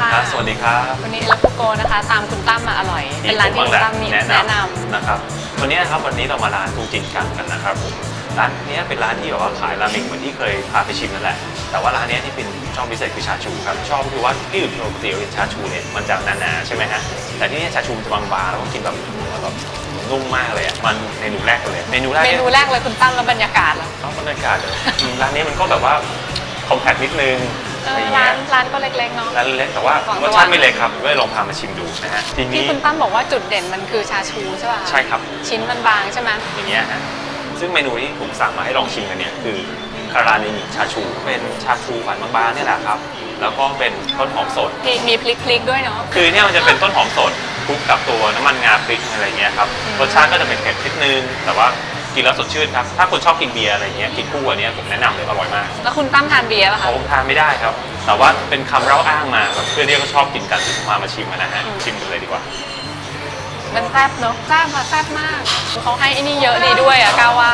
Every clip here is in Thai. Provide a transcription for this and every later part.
ค่ะครับสวัสดีครับ วันนี้เอลฟูโกนะคะ ตามคุณตั้มมาอร่อย เป็นร้านที่คุณตั้มมีแนะแนะนนำนะครับวันนี้นะครับวันนี้เรามาร้านฟูจินกังกันนะครับผมร้านเนี้ยเป็นร้านที่แบบว่าขายราเมงเหมือนที่เคยพาไปชิมนั่นแหละ แต่ว่าร้านเนี้ยที่เป็นชอบพิเศษคือชาชูครับชอบคือว่าที่อื่นปกติเราเห็นชาชูเนี่ยมันจะหนาๆใช่ไหมฮะแต่ที่นี่ชาชูมันจะบางๆแล้วก็กินแบบแบบนุ่มมากเลยอะมันเมนูแรกเลยเมนูแรำกเมเนี่ยนูแรกเลยคุณตั้มแล้วบรรยากาศล่ะเอาบรรยากาศเลยอืมร้านนี้มันก็แบบว่าคอมแพคนิดนึง เออะไรออย่างร้าเงี้นยร้านก็เล็กๆเนาะ ร้านเล็กแต่ว่าหวังรสจะชาติว่าไม่เล็กครับก็เลยลองพามาชิมดูนะฮะทีที่นี้คุณตั้มบอกว่าจุดเด่นมันคือชาชูใช่ป่ะใช่ครับ ชิ้นมันบางใช่ไหมอย่างเงี้ยฮะ ซึ่งเมนูที่ผมสั่งมาให้ลองชิมกันเนี่ยคือคาราเนมิชาชู เป็นชาชูฝานบางๆเนี่ยแหละครับ แล้วก็เป็นต้นหอมสด มีมีพลิกพลิกๆด้วยเนาะ คือเนี่ยมันจะเป็นต้นหอมสดคลุกกับตัวน้ำมันงาพริกอะไรเงี้ยครับ อืม รสชาติก็จะเป็นเผ็ดนิดนึง แต่ว่า กินแล้วสดชื่นครับ ถ้าคนชอบกินเบียร์อะไรเงี้ยกินคู่อันเนี้ยผมแนะนำเลยอร่อยมากแล้วคุณตั้มทานเบียร์ป่ะคะผมทานไม่ได้ครับ แต่ว่าเป็นคำเล่าอ้างมาแบบเพื่อนที่เขาชอบกินกันที่ผมพามาชิมกันนะฮะชิมกันเลยดีกว่า มันแซ่บเนาะแซ่บมาแซ่บมากเขาให้ไอ้นี่เยอะดีด้วยอะก้าวว่า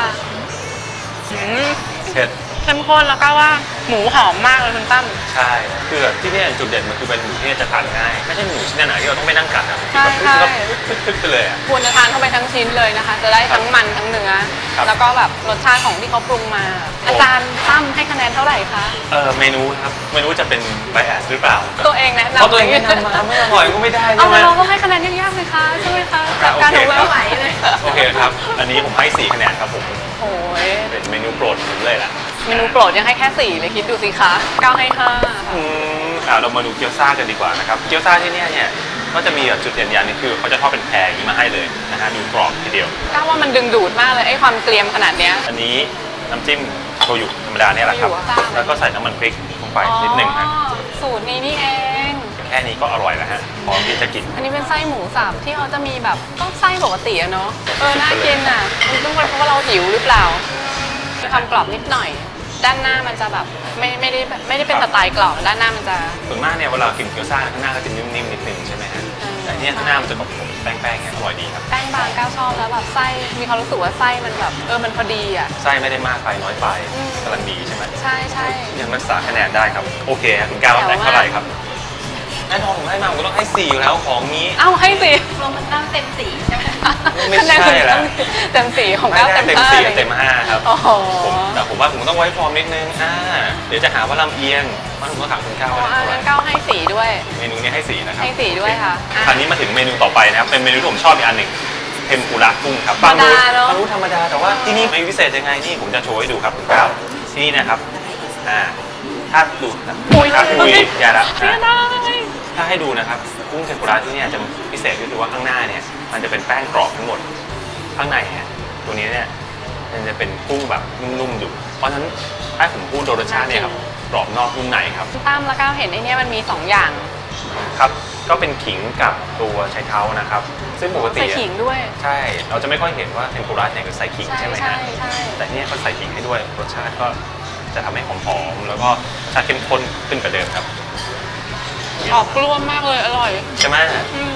อืม เผ็ด เข้มข้นแล้วก้าวว่าหมูหอมมากเลยคุณตั้ม ใช่คือแบบที่เนี่ยจุดเด่นมันคือเป็นหมูที่จะทานง่าย ไม่ใช่หมูชิ้นไหนที่เราต้องไปนั่งกัดอะใช่คือแบบใช่ปึ๊บๆๆไปเลยอะควรจะทานเข้าไปทั้งชิ้นเลยนะคะ จะได้ทั้งมันทั้งเนื้อ ครับ แล้วก็แบบรสชาติของที่เขาปรุงมา อาจารย์ตั้มให้คะแนนเท่าไหร่คะ เออเมนูครับไม่รู้จะเป็นไบแอสหรือเปล่าตัวเองแนะนำเพราะตัวเองแนะนำมาไม่อร่อยก็ไม่ได้เอาใช่ไหมเราต้องให้คะแนนยากๆเลยคะใช่ไหมคะครับการของโอเคเราครับไหวเลย โอเคครับ อันนี้ผมให้ 4 คะแนนครับผม โอ้ยเป็นเมนูโปรดผมเลยล่ะ เมนูโปรดยังให้แค่สี่เลยคิดดูสิคะเก้าให้ห้าอืมอ่าเรามาดูเกี๊ยวซ่ากันดีกว่านะครับ เกี๊ยวซ่าที่เนี่ยเนี่ยก็จะมีแบบจุดเด่นอย่างหนึงคือเขาจะทอดเป็นแพรอย่างนี้มาให้เลยนะฮะดูกรอบทีเดียว ก้าวว่ามันดึงดูดมากเลยไอ้ความเกรียมขนาดเนี้ย อันนี้น้ำจิ้มโชยุธรรมดาเนี่ยแหละครับ โชยุซ่าแล้วก็ใส่น้ำมันพริกลงไปนิดหนึ่งฮะอ๋อสูตรนี้นี่เอง แค่นี้ก็อร่อยแล้วฮะพร้อมที่จะกิน อันนี้เป็นไส้หมูสับที่เขาจะมีแบบก็ไส้ปกติอะเนาะเออน่ากินอะมันต้องเป็นเพราะว่าเราหิวหรือเปล่ามีความกรอบนิดหน่อย ด้านหน้ามันจะแบบไม่ไม่ได้แบบไม่ได้เป็นคสรับไตล์กรอบด้านหน้ามันจะ ส่วนมากเนี่ยเวลากินเกี๊ยวซ่าข้างหน้าก็จะนิ่มๆนิดนึงใช่ไหมฮะอืม แต่เนี่ยข้างหน้ามันจะกรอบๆแป้งๆเนี่ยอร่อยดีครับแป้งบางก้าวชอบแล้วแบบไส้มีความรู้สึกว่าไส้มันแบบเออมันพอดีอะ ไส้ไม่ได้มากไปน้อยไปอืม กำลังดีใช่ไหมใช่ใช่ยังรักษาคะแนนได้ครับโอเคครับคุณก้าวแจ๋วแต่เท่าไหร่มากครับ แน่นอนผมให้มาผมก็ต้องให้สี่อยู่แล้วของนี้ เอ้าให้สิรวมมันตั้งเต็มสีใช่ไหมไม่ใช่คะแนนคุณแล้วต้องเต็มสี่ของไม่ก้าวได้เต็มเต็มห้าสี่เลยเต็มห้าครับโอ้โหผมแต่ผมว่าผมต้องไว้ฟอร์มนิดนึงอ่าเดี๋ยวจะหาว่าลำเอียงเพราะผมต้องถามคุณก้าวอ๋อว่าอะเท่าไหร่งั้นก้าวให้สี่ด้วย เมนูนี้ให้สี่นะครับให้สี่ด้วยค่ะอะคราวนี้มาถึงเมนูต่อไปนะครับเป็นเมนูที่ผมชอบอีกอันหนึ่งเทมปุระกุ้งครับธรรมดาเนอะ ฟังรู้ธรรมดาแต่ว่าที่นี่มีพิเศษยังไงนี่ผมจะโชว์ให้ดูครับคุณก้าวที่นี่นะครับอ่า ถ้าดูนะอุ๊ยถ้าคุยอย่าละเสียอ่าดายถ้าให้ดูนะครับกุ้งเทมปุระที่เนี่ยจะพิเศษก็คือว่าข้างหน้าเนี่ย มันจะเป็นแป้งกรอบทั้งหมด ข้างในเนี่ยตัวนี้เนี่ยมันจะเป็นกุ้งแบบนุ่มๆอยู่ เพราะฉะนั้นถ้าผมพูดโดยรสชาติเนี่ยครับกรอบนอกนุ่มในครับคุณตั้มแล้วก้าวเห็นไอ้เนี่ยมันมีสองอย่างครับก็เป็นขิงกับตัวไชเท้านะครับ ซึ่งปกติใส่อะขิงด้วยใช่ เราจะไม่ค่อยเห็นว่าเทมปุระเนี่ยก็ใส่ขิงใช่ใช่ไหมใช่ฮะใช่แต่เนี่ยเขาใส่ขิงให้ด้วยรสชาติก็จะทำให้หอมๆแล้วก็รส ชาติเข้มข้นขึ้นกว่าเดิมครับออกกล้วมมากเลยอร่อยใช่ไหมอืม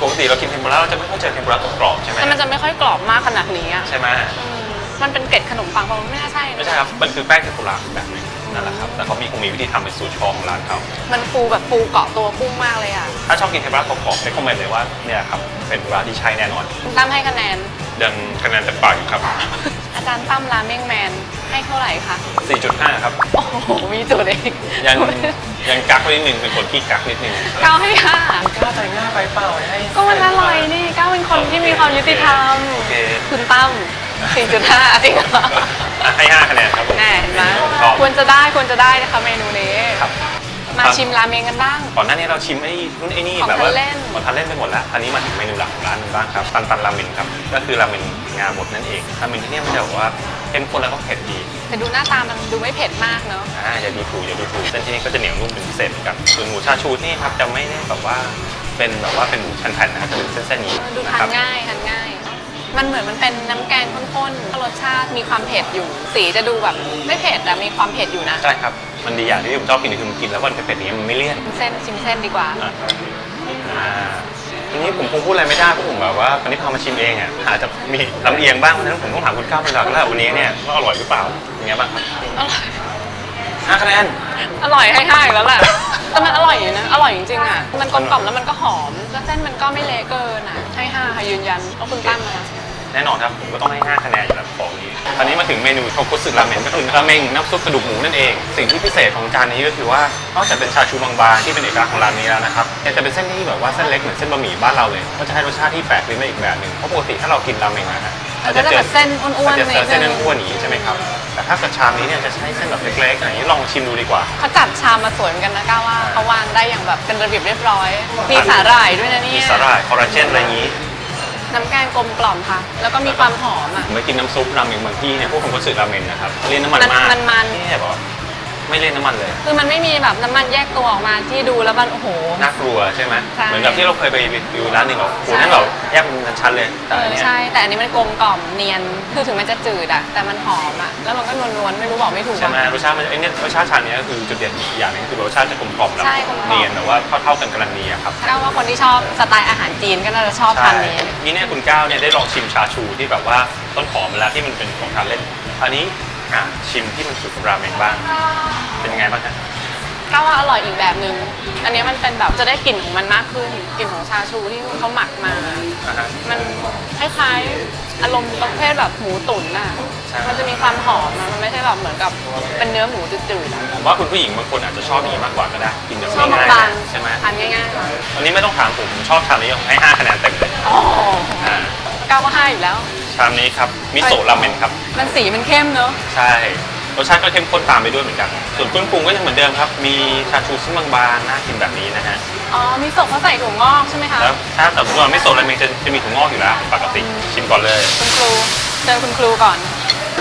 ปกติเรากินเทมปุระเราจะไม่ค่อยเจอเทมปุระกรอบๆใช่ไหมแต่มันจะไม่ค่อยกรอบมากขนาดนี้อะใช่ไหมอืมมันเป็นเกล็ดขนมปังปะไม่น่าใช่นะ ไม่ใช่ครับ มันคือแป้งเทมปุระแบบหนึง นั่นแหละครับแต่เขามีคงมีวิธีทำเป็นสูตรเฉพาะของร้านเขามันฟูแบบฟูเกาะตัวกุ้งมากเลยอะถ้าชอบกินเทมปุระกรอบๆให้คอมเมนต์เลยว่าเนี่ยครับเป็นเทมปุระที่ใช่แน่นอนคุณตั้มให้คะแนน ยังคะแนนเต็มปากอยู่ครับ อาจารย์ตั้มราเมงแมนให้เท่าไหร่คะ 4.5 ครับ โอ้โห มีจุดเองยังยังกักไว้นิดนึงเป็นคนขี้กักนิดนึงเก้าให้ห้าก้าวใจง่ายไปเปล่าให้ก็มันอร่อยนี่ก้าวเป็นคนที่มีความยุติธรรม โอเค คุณตั้ม 4.5 จริงเหรออะให้5คะแนนครับผมแน่เห็นไหมชอบ ควรจะได้ควรจะได้นะคะเมนูนี้ ครับ มาชิมราเมงกันบ้าง ก่อนหน้านี้เราชิมไอ้นู่นไอ้นี่ของแบบว่าทานเล่นของทานเล่นไปหมดแล้ว อันนี้มาถึงเมนูหลักของร้านกันบ้างครับตันตันราเมนครับ ก็คือราเมนงาบดนั่นเองราเมนที่เนี่ยมันจะแบบว่าเข้มข้นแล้วก็เผ็ดดี แต่ดูหน้าตามันดูไม่เผ็ดมากเนอะอ่าอย่าดูถูกอย่าดูถูกเส้นที่นี่ก็จะเหนียวนุ่มเป็นพิเศษเหมือนกันส่วนหมูชาชูที่นี่ครับจะไม่ได้แบบว่าเป็นแบบว่าเป็นหมูแผ่นๆนะครับจะเป็นเส้นๆนี้ดูนะทาครันบง่ายทานง่าย มันเหมือนมันเป็นน้ำแกงข้นๆรสชาติมีความเผ็ดอยู่ สีจะดูแบบไม่เผ็ดแต่มีความเผ็ดอยู่นะ ใช่ครับ มันดีอย่างที่ผมชอบกินคือมันกินแล้วมันเผ็ดๆอย่างนี้มันไม่เลี่ยนชิมเส้นชิมเส้นดีกว่าอะอ่าทีนี้ผมคงพูดอะไรไม่ได้เพราะผมแบบว่าวันนี้พามาชิมเองอะอาจจะมีลำเอียงบ้างเพราะฉะนั้นผมต้องถามคุณก้าวเป็นหลักแล้ววันนี้เนี่ยว่าอร่อยหรือเปล่าอย่างเงี้ยบ้างครับ อร่อย ห้าคะแนน อร่อยให้ห้าอีกแล้วแหละแต่มันอร่อยอยู่นะ อร่อยจริงๆอะ มันกลมกล่อมแล้วมันก็หอม แล้วเส้นมันก็ไม่เละเกินอะ ให้ห้าค่ะยืนยันเอาคุณตั้มมาแน่นอนครับ ผมก็ต้องให้ 5 คะแนนอยู่แล้วของนี้คราวนี้มาถึงเมนูโทกุสึราเมนก็คือราเมงน้ำซุปกระดูกหมูนั่นเอง สิ่งที่พิเศษของจานนี้ก็คือว่านอกจากเป็นชาชูบางๆที่เป็นเอกลักษณ์ของร้านนี้แล้วนะครับยังจะเป็นเส้นที่แบบว่าเส้นเล็กเหมือนเส้นบะหมี่บ้านเราเลยก็จะให้รสชาติที่แปลกลิ้นไปอีกแบบหนึ่งเพราะปกติถ้าเรากินราเมงอะฮะมันก็จะแบบเส้นอ้วนๆจะเจอเส้นนิดนึงอ้วนๆอย่างนี้ใช่ไหมครับ แต่ถ้าเกิดชามนี้เนี่ยจะใช้เส้นแบบเล็กๆอย่างนี้ลองชิมดูดีกว่า เขาจัดชามมาสวยเหมือนกันนะก้าวว่าเขาวางได้อย่างแบบเป็นระเบียบเรียบร้อย มีสาหร่ายด้วยนะเนี่มียสาหร่ายคอลลาเจนอะไรอย่างนี้ น้ำแกงกลมกล่อมค่ะ แล้วก็มีความหอมอะ ผมไปกินน้ำซุปราเมงบางที่เนี่ยพวกคนก็สึราเมงนะครับเล่นน้ำมันมันมากมันมันนี่แบบว่า ไม่เล่นน้ำมันเลย คือมันไม่มีแบบน้ำมันแยกตัวออกมาที่ดูแล้วมันโอ้โห น่ากลัวใช่ไหมใช่ เหมือนกับที่เราเคยไปรีวิวร้านหนึ่งแบบโอ้โหใช่นั่นแบบแยกเป็นชั้นๆเลยเอแต่อัอนเนี้ยใช่ แต่อันนี้มันกลมกล่อมเนียน คือถึงมันจะจืดอะแต่มันหอมอะแล้วมันก็นวลๆไม่รู้บอกไม่ถูกใช่ไหมอะ รสชาติมันไอ้เนี่ยรสชาติชานี้ก็คือจุดเด่นอีกอย่างหนึงคือรสชาติจะกลมกล่อมแล้วใช่กลมกล่อม เนียนแต่ว่าเท่าๆกันกำลังดีอะครับก้าวว่าคนที่ชอบสไตล์อาหารจีนก็น่าจะชอบใช่ทานนี้ นี่เนี่ยคุณก้าวเนี่ยได้ลองชิมชาชูที่แบบว่าต้นหอมมาแล้วที่มันเป็นของทานเล่น อันนี้ อะชิมที่มันสุดราเมงบ้าง เป็นยังไงบ้างฮะก้าวว่าอร่อยอีกแบบนึงอันนี้มันเป็นแบบจะได้กลิ่นของมันมากขึ้น กลิ่นของชาชูที่เขาหมักมา อ่าฮะ มันคล้ายๆอารมณ์ประเภทแบบหมูตุ๋นน่ะ ใช่ มันจะมีความหอมอะมันไม่ใช่แบบเหมือนกับเป็นเนื้อหมูจืดๆอะผมว่าคุณผู้หญิงบางคนอาจจะชอบอย่างนี้มากกว่าก็ได้กินแบบชอบง่ายบางๆใช่ไหมๆทานง่ายๆค่ะอันนี้ไม่ต้องถามผมผมชอบชามนี้ผมให้5คะแนนเต็มเลยอ๋ออ่าก้าวก็ให้อยู่แล้ว ชามนี้ครับมิโซะราเมนครับ มันสีมันเข้มเนอะใช่รสชาติก็เข้มข้นตามไปด้วยเหมือนกัน ส่วนเครื่องปรุงก็ยังเหมือนเดิมครับ มีชาชูซึ่งบางๆน่ากินแบบนี้นะฮะ อ๋อมีศพเขาใส่ถั่วงอกใช่ไหมคะแล้วถ้าแต่ตัวไม่โซะราเมงจะจะมีถั่วงอกอยู่แล้วปกติชิมก่อนเลย คุณครูเชิญคุณครูก่อน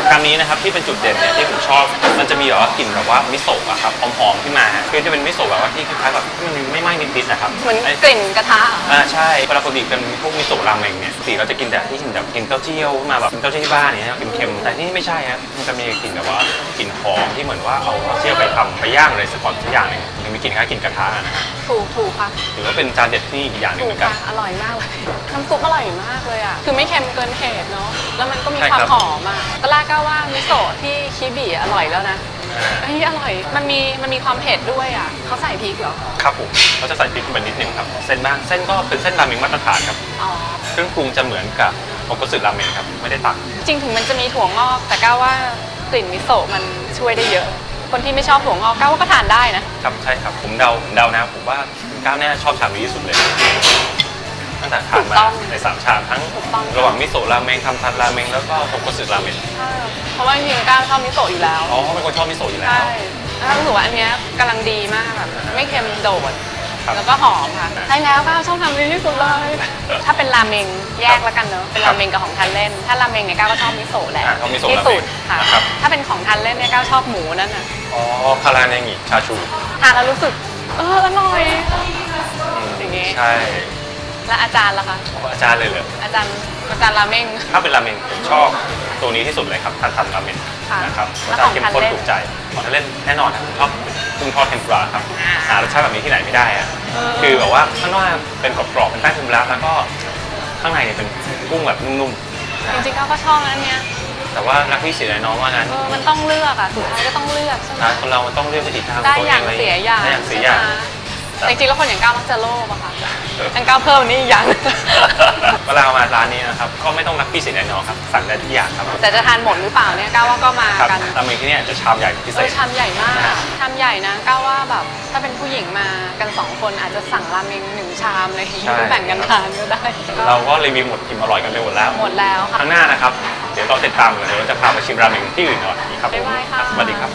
ครั้งนี้นะครับที่เป็นจุดเด่นเนี่ยที่ผมชอบมันจะมีแบบว่ากลิ่นแบบว่ามิโซะอะครับหอมๆขึ้นมาฮะคือจะเป็นมิโซะแบบว่าที่คล้ายๆแบบที่มันไม่ไหม้นิดๆนะครับเหมือนไอ้กลิ่นกระทะเหรออ่าใช่เวลาปกติเป็นพวกมิโซะราเมงเนี่ยปกติเราจะกินแต่ที่กินแบบกินเต้าเจี้ยวมาแบบกินเต้าเจี้ยวที่บ้านเนี่ยเค็มๆแต่ที่นี่ไม่ใช่ฮะมันจะมีกลิ่นแบบว่ากลิ่นหอมที่เหมือนว่าเอาเต้าเจี้ยวไปทำไปย่างอะไรสักก่อนสักอย่างหนึงมันมีกลิ่นคล้ายกลิ่นกระทะนะฮะถูกถูกค่ะถือว่าเป็นจานเด็ดที่อีกอย่างหนึ่งถูเหกมือนกันค่ะอร่อยมากเลยน้ำซุปอร่อยมากเลยอะคือไม่เค็มเกินเหตุเนาะแล้วมันก็มีใช่ความครับหอมอะตอนแรกก็ว่ามิโซะที่คิบิอร่อยแล้วนะอ่าเฮ้ยอร่อย มันมีมันมีความเผ็ดด้วยอะเขาใส่พริกเหรอ ครับผมเขาจะใส่พริกลงไปนิดนึงครับ เส้นบ้างเส้นก็เป็นเส้นราเมงมาตรฐานครับอ๋อ เครื่องปรุงจะเหมือนกับโอกุสึราเมงครับ ไม่ได้ตักจริงถึงมันจะมีถั่วงอก แต่ก้าวว่ากลิ่นมิโซะมันช่วยได้เยอะ คนที่ไม่ชอบถั่วงอกก้าวว่าก็ทานได้นะ ครับใช่ครับ ผมเดาผมเดานะผมว่าคุณก้าวเนี่ยชอบชามนี้ที่สุดเลย ตั้งแต่ทานถูกมาต้องในสามชามทั้งถูกต้องระหว่างมิโซะราเมงคำทันราเมงแล้วก็โทกุสึราเมงใช่เพราะว่าจริงๆก้าวชอบมิโซะอยู่แล้วอ๋อเป็นคนชอบมิโซะอยู่แล้วใช่แล้วรู้สึกว่าอันเนี้ยกำลังดีมากแบบไม่เค็มโดดครับแล้วก็หอมค่ะใช่แล้วก้าวชอบทำดีที่สุดเลยถ้าเป็นราเมงแยกแล้วกันเนอะเป็นราเมงกับของทานเล่น ถ้าราเมงเนี่ยก้าวก็ชอบมิโซะแหละอ่าชอบมิโซะที่สุดราเมงค่ะนะครับถ้าเป็นของทานเล่นเนี่ยก้าวชอบหมูนั่นน่ะอ๋อคาราเนงิชาชูทานแล้วรู้สึกเอออร่อยอย่างงี้ใช่ แล้วอาจารย์ล่ะคะอาจารย์เลยเหรออาจารย์อาจารย์ราเมง ถ้าเป็นราเมงผมชอบตัวนี้ที่สุดเลยครับทันทันราเมงค่ะนะครับรแล้สวชาของติเข้มทานข้นเล่น ถูกใจของทานเล่นแน่นอนครับผมชอบกุ้งทอดเทมปุระครับอ่าหารสชาติแบบนี้ที่ไหนไม่ได้อะเออคือแบบว่าข้างนอกเป็นกรอบๆเป็นแป้งเทมปุระแล้วก็ข้างในเนี่ยเป็นกุ้งแบบนุ่มจริงๆก้าวก็ชอบนะอันเนี้ยๆแต่ว่านักวิเศษน้องว่างั้นเออมันต้องเลือกอะสุดท้ายก็ต้องเลือกใช่ไหม นะคนเรามันต้องเลือกวิธีทางได้ตัวอย่างลเสียอย่างได้อย่างเสียอย่างใช่ไหม แต่จริงๆแล้วคนอย่างก้าวมักจะโลภอะค่ะเอองั้นก้าวเพิ่มอันนี้อีกอย่าง เวลามาร้านนี้นะครับก็ไม่ต้องรักพี่เศษน้องครับสั่งได้ทุกอย่างครับแต่จะทานหมดหรือเปล่าเนี่ยก้าวว่าก็มาครับกันราเมงที่เนี่ยจะชามใหญ่เป็นพิเอเศอษชามใหญ่มากชามใหญ่นะก้าวว่าแบบถ้าเป็นผู้หญิงมากันสองคนอาจจะสั่งราเมงหนึ่งชามอะไรอย่างเงี้ยใช่ แบ่งกันทานก็ได้เราก็รีวิวหมดกินอร่อยกันไปหมดแล้วหมดแล้วค่ะครั้งหน้านะครับ เดี๋ยวต้องติดตามกันเดี๋ยวเราจะพาไปชิมราเมงที่อื่นหน่อยครับผมบ๊ายบายค่ะ สวัสดีครับ